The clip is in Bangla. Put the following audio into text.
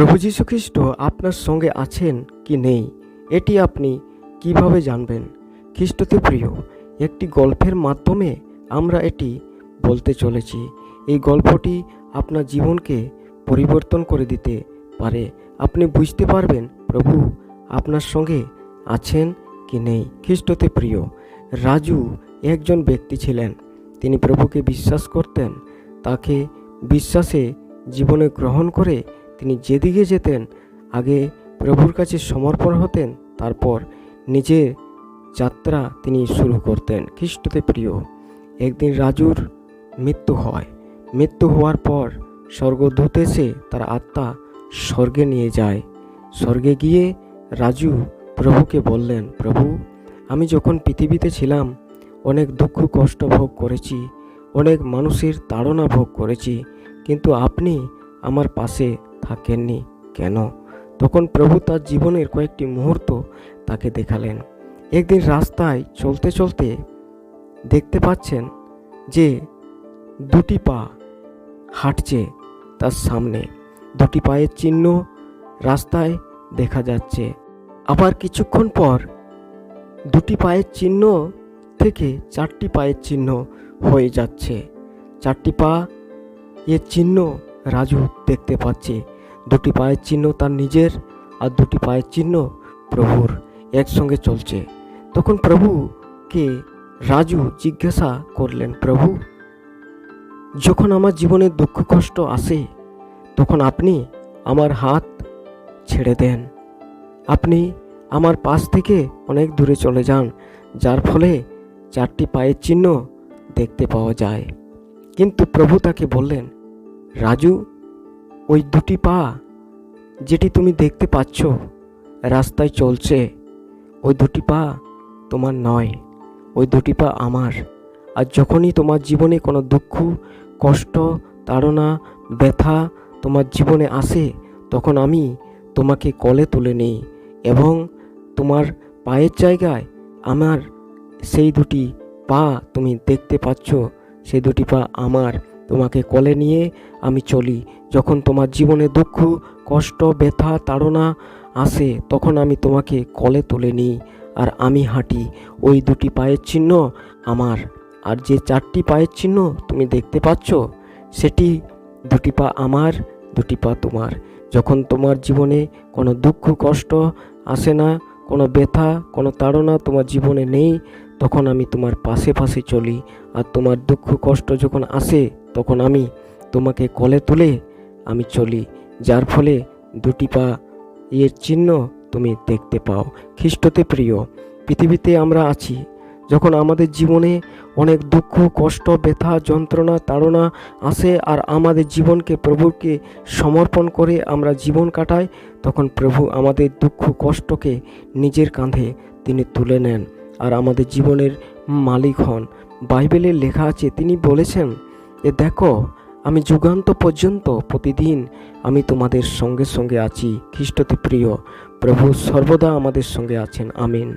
প্রভু যীশু খ্রিস্ট আপনার সঙ্গে আছেন কি নেই, এটি আপনি কীভাবে জানবেন? খ্রিস্টতে প্রিয়, একটি গল্পের মাধ্যমে আমরা এটি বলতে চলেছি। এই গল্পটি আপনার জীবনকে পরিবর্তন করে দিতে পারে। আপনি বুঝতে পারবেন, প্রভু আপনার সঙ্গে আছেন কি নেই। খ্রিস্টতে প্রিয়, রাজু একজন ব্যক্তি ছিলেন। তিনি প্রভুকে বিশ্বাস করতেন, তাকে বিশ্বাসে জীবনে গ্রহণ করে তিনি যেদিকে যেতেন, আগে প্রভুর কাছে সমর্পণ হতেন, তারপর নিজের যাত্রা তিনি শুরু করতেন। খ্রিস্টতে প্রিয়, একদিন রাজুর মৃত্যু হয়। মৃত্যু হওয়ার পর স্বর্গদূত এসে তার আত্মা স্বর্গে নিয়ে যায়। স্বর্গে গিয়ে রাজু প্রভুকে বললেন, প্রভু, আমি যখন পৃথিবীতে ছিলাম, অনেক দুঃখ, কষ্ট ভোগ করেছি, অনেক মানুষের তাড়না ভোগ করেছি, কিন্তু আপনি আমার পাশে থাকেননি। কেন? তখন প্রভু তার জীবনের কয়েকটি মুহূর্ত তাকে দেখালেন। একদিন রাস্তায় চলতে চলতে দেখতে পাচ্ছেন যে দুটি পা হাঁটছে তার সামনে। দুটি পায়ের চিহ্ন রাস্তায় দেখা যাচ্ছে। আবার কিছুক্ষণ পর দুটি পায়ের চিহ্ন থেকে চারটি পায়ের চিহ্ন হয়ে যাচ্ছে। চারটি পা এর চিহ্ন রাজু দেখতে পাচ্ছে। দুটি পায়ের চিহ্ন তার নিজের আর দুটি পায়ের চিহ্ন প্রভুর একসঙ্গে চলছে। তখন প্রভুকে রাজু জিজ্ঞাসা করলেন, প্রভু, যখন আমার জীবনে দুঃখ, কষ্ট আসে, তখন আপনি আমার হাত ছেড়ে দেন। আপনি আমার পাশ থেকে অনেক দূরে চলে যান, যার ফলে চারটি পায়ের চিহ্ন দেখতে পাওয়া যায়। কিন্তু প্রভু তাকে বললেন রাজু, ওই দুটি পা যেটি তুমি দেখতে পাচ্ছ রাস্তায় চলছে, ওই দুটি পা তোমার নয়, ওই দুটি পা আমার। আর যখনই তোমার জীবনে কোনো দুঃখ, কষ্ট, তাড়না, ব্যথা তোমার জীবনে আসে, তখন আমি তোমাকে কলে তুলে নিই এবং তোমার পায়ের জায়গায় আমার সেই দুটি পা তুমি দেখতে পাচ্ছ, সেই দুটি পা আমার। তোমাকে কলে নিয়ে আমি চলি। যখন তোমার জীবনে দুঃখ, কষ্ট, ব্যথা, তাড়না আসে, তখন আমি তোমাকে কলে তুলে নিই আর আমি হাঁটি। ওই দুটি পায়ের চিহ্ন আমার। আর যে চারটি পায়ের চিহ্ন তুমি দেখতে পাচ্ছ, সেটি দুটি পা আমার, দুটি পা তোমার। যখন তোমার জীবনে কোনো দুঃখ, কষ্ট আসে না, কোনো ব্যথা, কোনো তাড়না তোমার জীবনে নেই, তখন আমি তোমার পাশে পাশে চলি। আর তোমার দুঃখ, কষ্ট যখন আসে তখন আমি তোমাকে কলে তুলে আমি চলি, যার ফলে দুটি পা এর চিহ্ন তুমি দেখতে পাও। খ্রিস্টতে প্রিয়, পৃথিবীতে আমরা আছি, যখন আমাদের জীবনে অনেক দুঃখ, কষ্ট, ব্যথা, যন্ত্রণা, তাড়না আসে আর আমাদের জীবনকে প্রভুকে সমর্পণ করে আমরা জীবন কাটাই, তখন প্রভু আমাদের দুঃখ, কষ্টকে নিজের কাঁধে তিনি তুলে নেন। আর আমাদের জীবনের মালিক হন। বাইবেলে লেখা আছে, তিনি বলেছেন যে দেখো, আমি যুগান্ত পর্যন্ত প্রতিদিন আমি তোমাদের সঙ্গে সঙ্গে আছি, খ্রিস্টতে প্রিয়। প্রভু সর্বদা আমাদের সঙ্গে আছেন, আমিন।